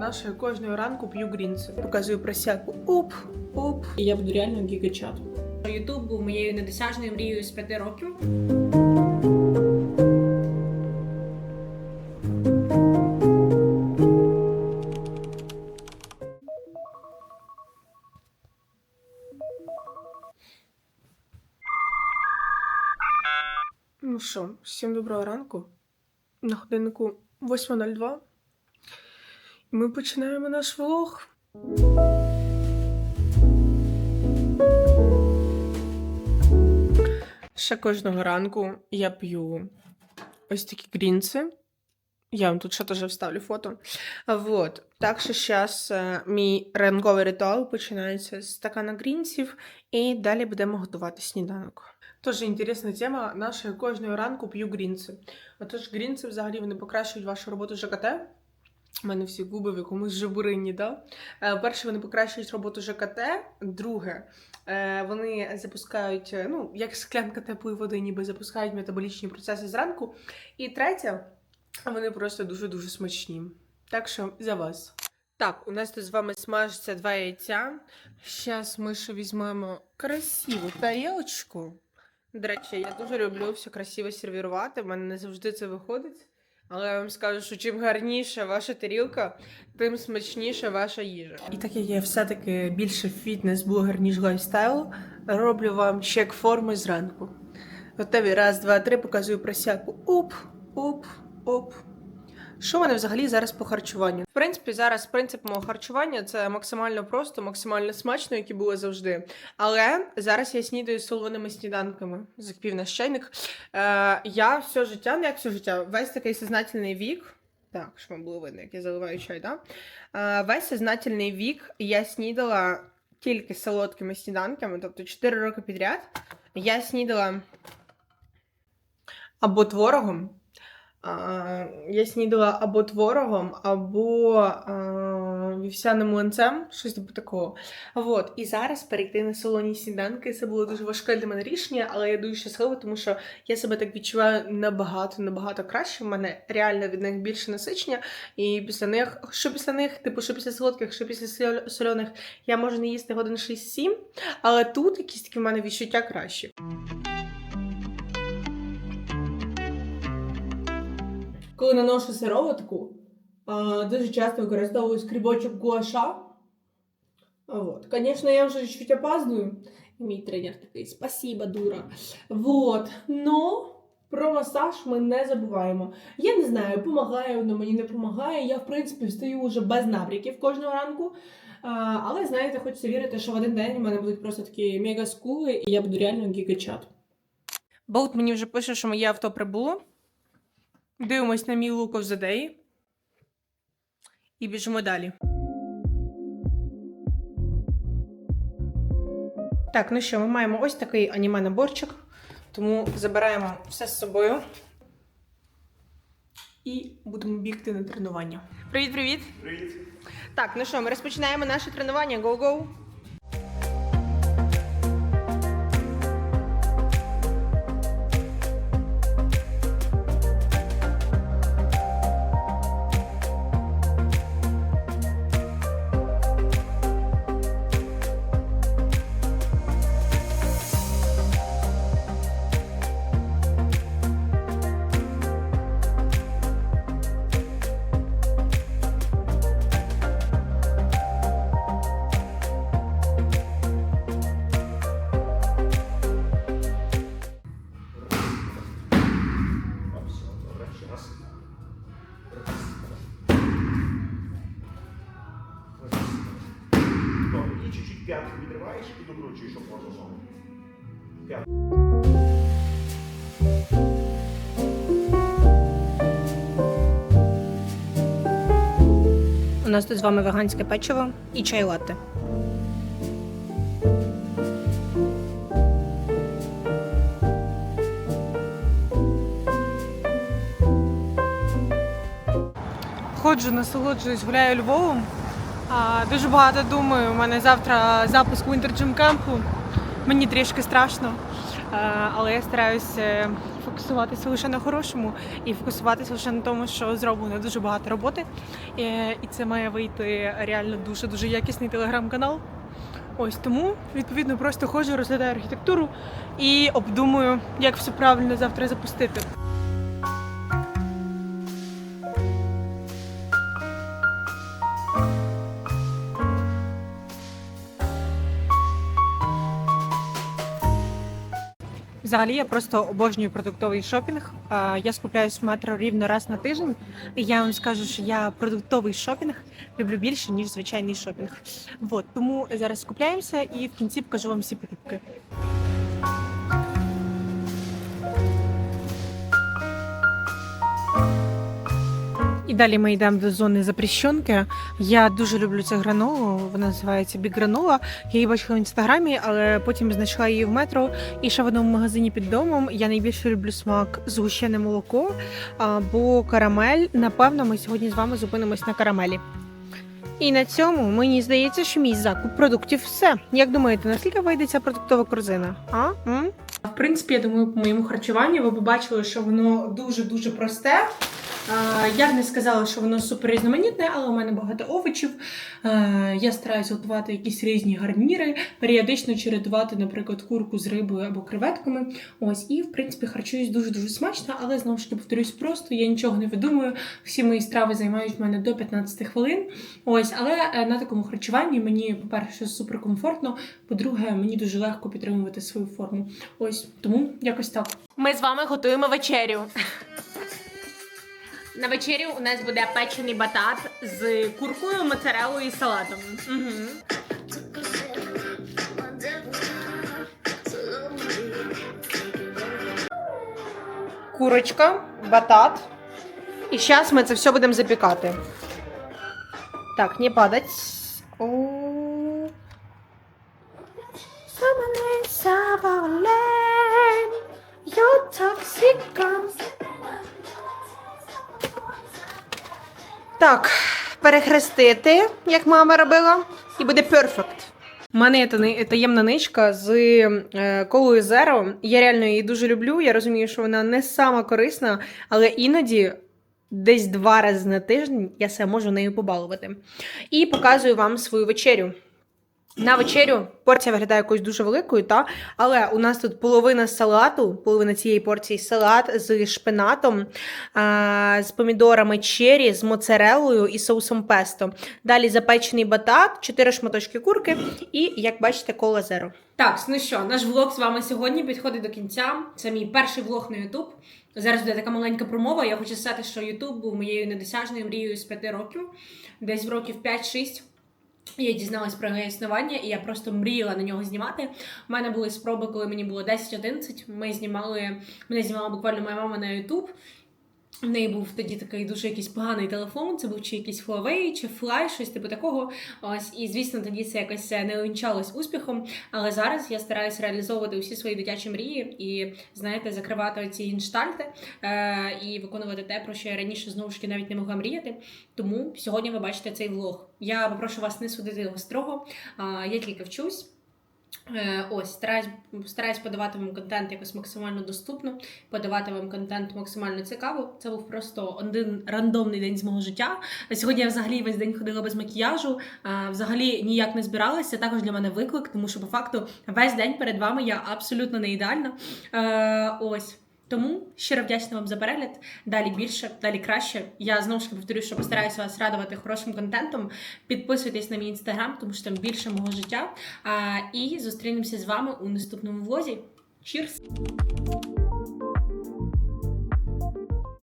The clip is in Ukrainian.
нашої кожного ранку п'ю грінці. Показую просяку. Оп, оп. І я буду реально гігачат. Ютуб був моєю недосяжною мрією з п'яти років. Ну що, всім доброго ранку. На годиннику 8.02. Ми починаємо наш влог. Ще кожного ранку я п'ю ось такі грінці. Я вам тут ще теж вставлю фото. Вот. Так що зараз мій ранковий ритуал починається з стакана грінців, і далі будемо готувати сніданок. Тоже інтересна тема. Нашої кожного ранку п'ю грінці. Отож, грінці взагалі вони покращують вашу роботу ЖКТ. У мене всі губи в якомусь жабурині, да? Е, Перше, вони покращують роботу ЖКТ. Друге, е, вони запускають, е, ну, як склянка теплої води, ніби запускають метаболічні процеси зранку. І третє, вони просто дуже-дуже смачні. Так що за вас. Так, у нас тут з вами смажиться два яйця. Зараз ми ще візьмемо красиву тарілочку. До речі, я дуже люблю все красиво сервірувати. В мене не завжди це виходить. Але я вам скажу, що чим гарніша ваша тарілка, тим смачніша ваша їжа. І так як я все-таки більше фітнес-блогер, ніж лайфстайл, роблю вам чек форми зранку. Готові раз, два, три, показую просяку. Оп, оп, оп. Що в мене взагалі зараз по харчуванню? В принципі, зараз принцип мого харчування це максимально просто, максимально смачно, як і було завжди. Але зараз я снідаю солоними сніданками. Закипів наш чайник. Е, я все життя, не як все життя, весь такий сознательний вік. Так, щоб вам було видно, як я заливаю чай, да? Е, весь сознательний вік я снідала тільки солодкими сніданками, тобто 4 роки підряд. Я снідала або творогом. Я снідала або творогом, або вівсяним млинцем, щось типу такого. Вот. І зараз перейти на солоні сніданки це було дуже важке для мене рішення, але я дуже щаслива, тому що я себе так відчуваю набагато, набагато краще. У мене реально від них більше насичення. І після них, що після них, типу, що після солодких, що після соль- соляних, я можу не їсти годин 6-7, але тут якісь такі в мене відчуття кращі. Коли наношу сироватку, дуже часто використовую скрібочок гуаша. Вот. Конечно, я вже чуть опаздую. Мій тренер такий, спасибо, дура. Вот. Но про масаж ми не забуваємо. Я не знаю, помагає воно мені не допомагає. Я, в принципі, встаю вже без набряків кожного ранку. Але знаєте, хочеться вірити, що в один день у мене будуть просто такі мега скули, і я буду реально гігачат. Болт мені вже пише, що моє авто прибуло. Дивимось на мій лук day. І біжимо далі. Так, ну що, ми маємо ось такий аніме-наборчик, тому забираємо все з собою. І будемо бігти на тренування. Привіт-привіт! Привіт. Так, ну що, ми розпочинаємо наше тренування. Go-go! П'ятку відриваєш і докручуєш опорну. П'ятку. У нас тут з вами веганське печиво і чай латте. Ходжу, насолоджуюсь, гуляю Львовом. Дуже багато думаю. У мене завтра запуск Winter Gym Camp. Мені трішки страшно. але я стараюся фокусуватися лише на хорошому і фокусуватися лише на тому, що зроблено дуже багато роботи. Е, І це має вийти реально дуже дуже якісний телеграм-канал. Ось тому відповідно просто ходжу, розглядаю архітектуру і обдумую, як все правильно завтра запустити. Взагалі я просто обожнюю продуктовий шопінг. Я скупляюсь в метро рівно раз на тиждень. І я вам скажу, що я продуктовий шопінг люблю більше, ніж звичайний шопінг. От тому зараз скупляємося і в кінці покажу вам всі покупки. Далі ми йдемо до зони запрещенки. Я дуже люблю цю гранолу. Вона називається бігранола. Я її бачила в інстаграмі, але потім знайшла її в метро і ще в одному магазині під домом. Я найбільше люблю смак згущене молоко або карамель. Напевно, ми сьогодні з вами зупинимось на карамелі. І на цьому мені здається, що мій закуп продуктів все. Як думаєте, наскільки вийде ця продуктова корзина? А? М? В принципі, я думаю, по моєму харчуванню ви побачили, що воно дуже-дуже просте. Я б не сказала, що воно супер різноманітне, але у мене багато овочів. Я стараюся готувати якісь різні гарніри, періодично чередувати, наприклад, курку з рибою або креветками. Ось, і в принципі харчуюсь дуже-дуже смачно, але знову ж таки повторюсь просто, я нічого не видумую. Всі мої страви займають в мене до 15 хвилин. Ось, але е, на такому харчуванні мені, по-перше, супер комфортно, по-друге, мені дуже легко підтримувати свою форму. Ось тому якось так. Ми з вами готуємо вечерю. На вечерю у нас буде печений батат з куркою, моцарелою і салатом. Угу. Курочка, батат. І зараз ми це все будемо запікати. Так, не падать. О. Так, перехрестити, як мама робила, і буде перфект. У мене є таємна ничка з е, колою Zero. Я реально її дуже люблю. Я розумію, що вона не сама корисна, але іноді. Десь два рази на тиждень я себе можу нею побалувати. І показую вам свою вечерю. На вечерю порція виглядає якоюсь дуже великою, та? але у нас тут половина салату, половина цієї порції салат з шпинатом, а, з помідорами чері, з моцарелою і соусом песто. Далі запечений батат, 4 шматочки курки і, як бачите, кола зеро. Так, ну що, наш влог з вами сьогодні підходить до кінця. Це мій перший влог на YouTube. Зараз буде така маленька промова. Я хочу сказати, що YouTube був моєю недосяжною мрією з 5 років, десь в років 5-6. Я дізналась про його існування, і я просто мріяла на нього знімати. У мене були спроби, коли мені було 10-11. Ми знімали, мене знімала буквально моя мама на YouTube. В неї був тоді такий дуже якийсь поганий телефон. Це був чи якийсь Huawei, чи Fly, щось типу такого. Ось і звісно, тоді це якось не увінчалось успіхом. Але зараз я стараюся реалізовувати усі свої дитячі мрії і знаєте, закривати ці інштальти е- і виконувати те, про що я раніше знову ж таки навіть не могла мріяти. Тому сьогодні ви бачите цей влог. Я попрошу вас не судити його строго. А, я тільки вчусь. Е, Ось, стараюсь, стараюсь подавати вам контент якось максимально доступно, подавати вам контент максимально цікаво. Це був просто один рандомний день з мого життя. Сьогодні я взагалі весь день ходила без макіяжу, взагалі ніяк не збиралася. Також для мене виклик, тому що по факту весь день перед вами я абсолютно не ідеальна. Е, Ось. Тому щиро вдячна вам за перегляд. Далі більше, далі краще. Я знову ж таки повторюю, що постараюся вас радувати хорошим контентом. Підписуйтесь на мій інстаграм, тому що там більше мого життя. А, і зустрінемося з вами у наступному влозі. Cheers!